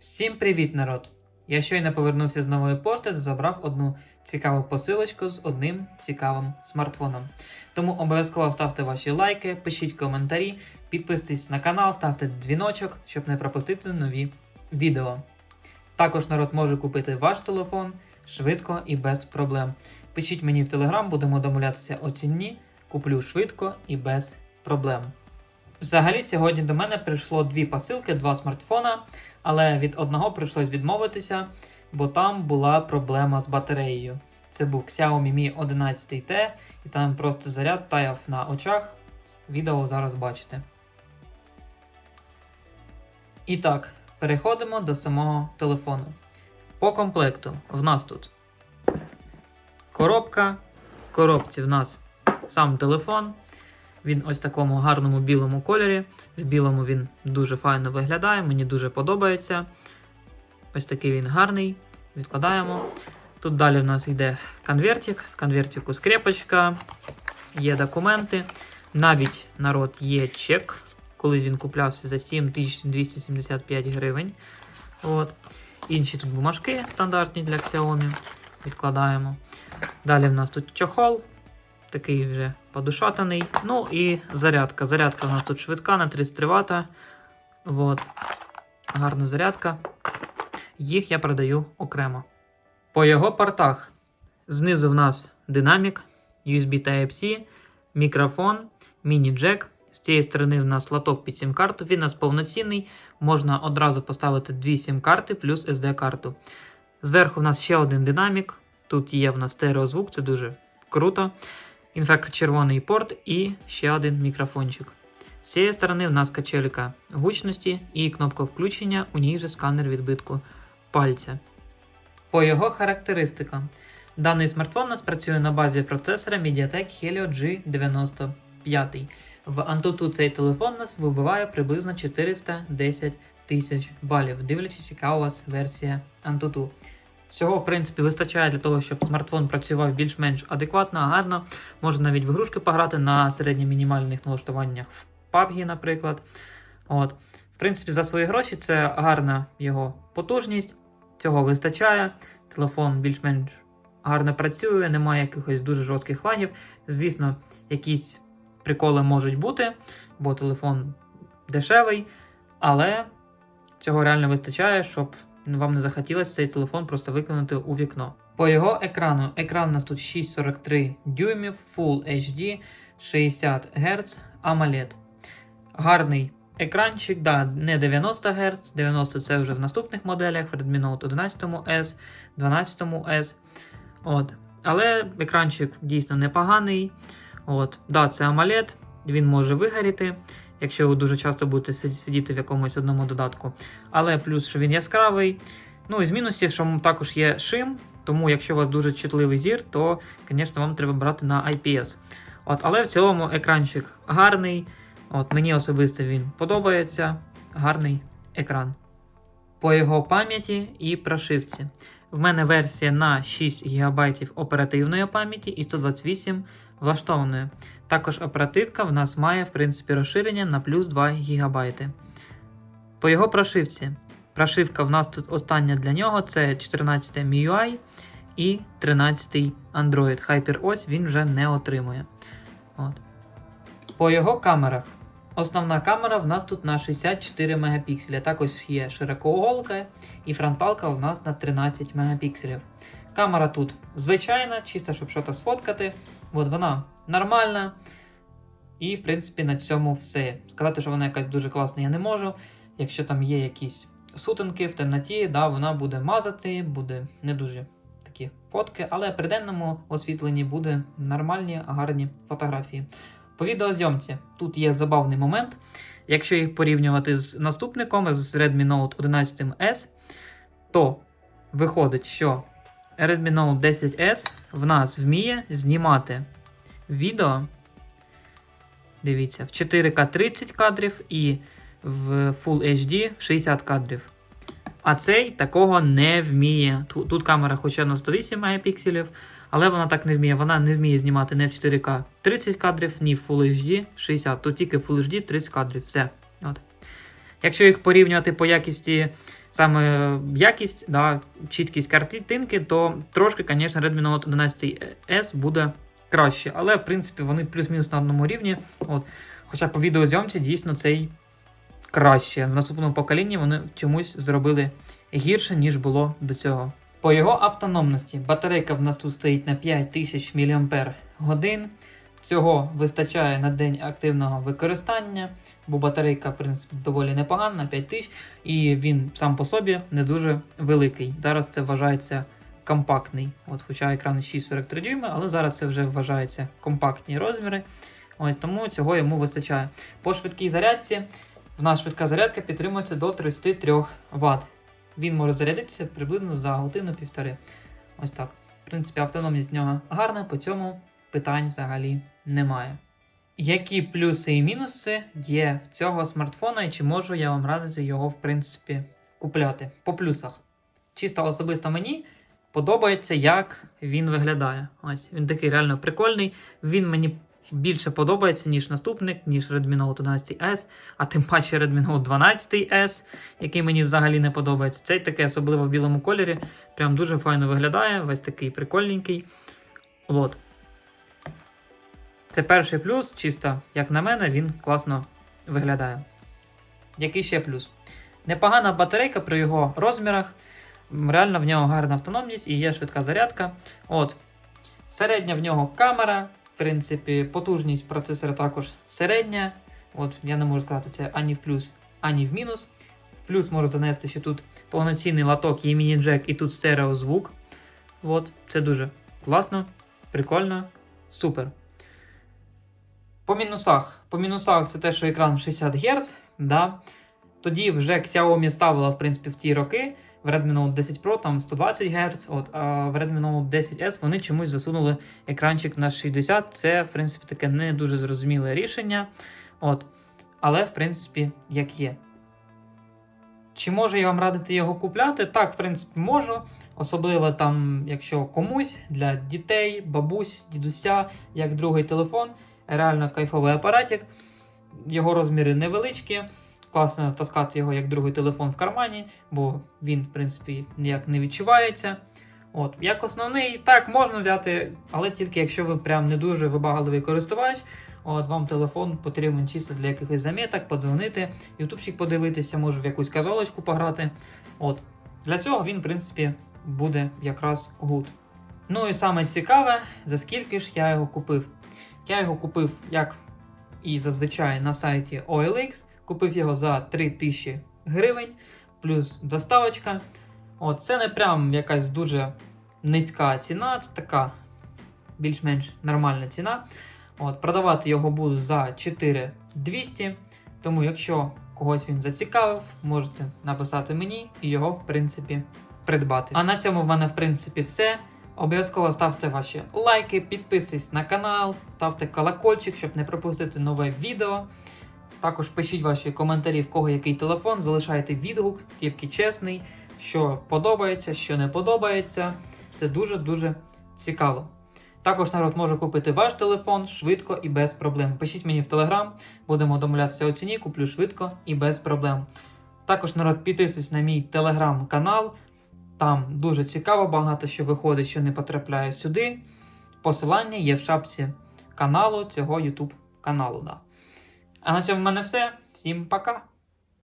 Всім привіт, народ! Я щойно повернувся з нової пошти та забрав одну цікаву посилочку з одним цікавим смартфоном. Тому обов'язково ставте ваші лайки, пишіть коментарі, підписуйтесь на канал, ставте дзвіночок, щоб не пропустити нові відео. Також народ може купити ваш телефон швидко і без проблем. Пишіть мені в телеграм, будемо домовлятися о ціні. Куплю швидко і без проблем. Взагалі, сьогодні до мене прийшло дві посилки, два смартфона, але від одного прийшлось відмовитися, бо там була проблема з батареєю. Це був Xiaomi Mi 11T, і там просто заряд таяв на очах. Відео зараз бачите. І так, переходимо до самого телефону. По комплекту в нас тут коробка. В коробці в нас сам телефон. Він ось такому гарному білому кольорі. В білому він дуже файно виглядає, мені дуже подобається. Ось такий він гарний. Відкладаємо. Тут далі в нас йде конвертик. В конвертику скрепочка, є документи. Навіть народ є чек. Колись він куплявся за 7275 гривень. От. Інші тут бумажки стандартні для Xiaomi. Відкладаємо. Далі в нас тут чохол такий вже подушатаний. Ну і зарядка. Зарядка у нас тут швидка на 33 Вт. Вот. Гарна зарядка. Їх я продаю окремо. По його портах. Знизу в нас динамік, USB Type-C, мікрофон, міні-джек. З цієї сторони в нас лоток під сім-карту. Він у нас повноцінний. Можна одразу поставити дві сім-карти плюс SD-карту. Зверху в нас ще один динамік. Тут є в нас стереозвук, це дуже круто інфрачервоний порт і ще один мікрофончик. З цієї сторони в нас качелька гучності і кнопка включення, у ній же сканер відбитку пальця. По його характеристикам. Даний смартфон у нас працює на базі процесора MediaTek Helio G95. В Antutu цей телефон нас вибиває приблизно 410 тисяч балів, дивлячись, яка у вас версія Antutu. Всього, в принципі, вистачає для того, щоб смартфон працював більш-менш адекватно, гарно. Можна навіть в ігрушки пограти на середньо-мінімальних налаштуваннях в PUBG, наприклад. От. В принципі, за свої гроші це гарна його потужність, цього вистачає. Телефон більш-менш гарно працює, немає якихось дуже жорстких лагів. Звісно, якісь приколи можуть бути, бо телефон дешевий, але цього реально вистачає, щоб вам не захотілося цей телефон просто викинути у вікно. По його екрану. Екран у нас тут 6,43 дюймів, Full HD, 60 Гц, AMOLED. Гарний екранчик, да, не 90 Гц, 90 це вже в наступних моделях, в Redmi Note 11S, 12S. От. Але екранчик дійсно непоганий. От. Да, це AMOLED, він може вигоріти якщо ви дуже часто будете сидіти в якомусь одному додатку. Але плюс, що він яскравий. Ну і з мінусів, що також є шим, тому якщо у вас дуже чутливий зір, то, звісно, вам треба брати на IPS. От, Але в цілому екранчик гарний. От, Мені особисто він подобається. Гарний екран. По його пам'яті і прошивці. В мене версія на 6 ГБ оперативної пам'яті і 128 влаштованої. Також оперативка в нас має, в принципі, розширення на плюс 2 ГБ. По його прошивці. Прошивка в нас тут остання для нього це 14 MIUI і 13 Android. HyperOS він вже не отримує. От. По його камерах. Основна камера в нас тут на 64 Мп. Також є широкоуголка і фронталка у нас на 13 Мп. Камера тут звичайна, чисто, щоб щось сфоткати. От вона нормальна. І, в принципі, на цьому все. Сказати, що вона якась дуже класна, я не можу. Якщо там є якісь сутинки в темноті, да, вона буде мазати, буде не дуже такі фотки, але при денному освітленні буде нормальні, гарні фотографії. По відеозйомці тут є забавний момент. Якщо їх порівнювати з наступником з Redmi Note 11S, то виходить, що Redmi Note 10S в нас вміє знімати відео. Дивіться, в 4К 30 кадрів і в Full HD в 60 кадрів. А цей такого не вміє. Тут, камера хоча на 108 мегапікселів, але вона так не вміє. Вона не вміє знімати не в 4К 30 кадрів, ні в Full HD 60. Тут тільки Full HD 30 кадрів. Все. От. Якщо їх порівнювати по якісті саме якість, да, чіткість картинки, то трошки, звісно, Redmi Note 11S буде краще. Але, в принципі, вони плюс-мінус на одному рівні. От. Хоча по відеозйомці дійсно цей краще. В наступному поколінні вони чомусь зробили гірше, ніж було до цього. По його автономності батарейка в нас тут стоїть на 5000 мАч. Цього вистачає на день активного використання, бо батарейка, в принципі, доволі непогана, на 5000, і він сам по собі не дуже великий. Зараз це вважається компактний. От, хоча екран 6,43 дюйми, але зараз це вже вважається компактні розміри. Ось тому цього йому вистачає. По швидкій зарядці в нас швидка зарядка підтримується до 33 Вт. Він може зарядитися приблизно за годину-півтори. Ось так. В принципі, автономність в нього гарна, по цьому питань взагалі немає. Які плюси і мінуси є в цього смартфона, і чи можу я вам радити його, в принципі, купляти? По плюсах. Чисто особисто мені подобається, як він виглядає. Ось він такий реально прикольний. Він мені більше подобається, ніж наступник, ніж Redmi Note 11S, а тим паче Redmi Note 12S, який мені взагалі не подобається. Цей такий, особливо в білому кольорі, прям дуже файно виглядає, весь такий прикольненький. От. Це перший плюс, чисто, як на мене, він класно виглядає. Який ще плюс? Непогана батарейка при його розмірах. Реально в нього гарна автономність і є швидка зарядка. От. Середня в нього камера. В принципі, потужність процесора також середня. От, я не можу сказати це ані в плюс, ані в мінус. В плюс можу занести, що тут повноцінний латок, є міні-джек і тут стереозвук. От, це дуже класно, прикольно, супер. По мінусах. По мінусах це те, що екран 60 Гц. Да? Тоді вже Xiaomi ставила в принципі в ті роки. В Redmi Note 10 Pro там 120 Гц, от, а в Redmi Note 10S вони чомусь засунули екранчик на 60. Це, в принципі, таке не дуже зрозуміле рішення. От. Але, в принципі, як є. Чи можу я вам радити його купляти? Так, в принципі, можу. Особливо там, якщо комусь для дітей, бабусь, дідуся, як другий телефон. Реально кайфовий апаратик. Його розміри невеличкі. Класно таскати його як другий телефон в кармані, бо він, в принципі, ніяк не відчувається. От, як основний, так, можна взяти, але тільки якщо ви прям не дуже вибагливий користувач, от вам телефон потрібен чисто для якихось заміток, подзвонити, ютубчик подивитися, може в якусь казолочку пограти. От. Для цього він, в принципі, буде якраз гуд. Ну і саме цікаве, за скільки ж я його купив. Я його купив, як і зазвичай, на сайті OLX. Купив його за 3000 гривень, плюс доставочка. От, це не прям якась дуже низька ціна, це така більш-менш нормальна ціна. От, продавати його буду за 4200. Тому, якщо когось він зацікавив, можете написати мені і його, в принципі, придбати. А на цьому в мене, в принципі, все. Обов'язково ставте ваші лайки, підписуйтесь на канал, ставте колокольчик, щоб не пропустити нове відео. Також пишіть ваші коментарі, в кого який телефон, залишайте відгук, тільки чесний, що подобається, що не подобається. Це дуже-дуже цікаво. Також народ може купити ваш телефон швидко і без проблем. Пишіть мені в телеграм, будемо домовлятися у ціні, куплю швидко і без проблем. Також народ підписуйтесь на мій телеграм-канал. Там дуже цікаво, багато що виходить, що не потрапляє сюди. Посилання є в шапці каналу цього YouTube каналу. Да. А на цьому в мене все. Всім пока!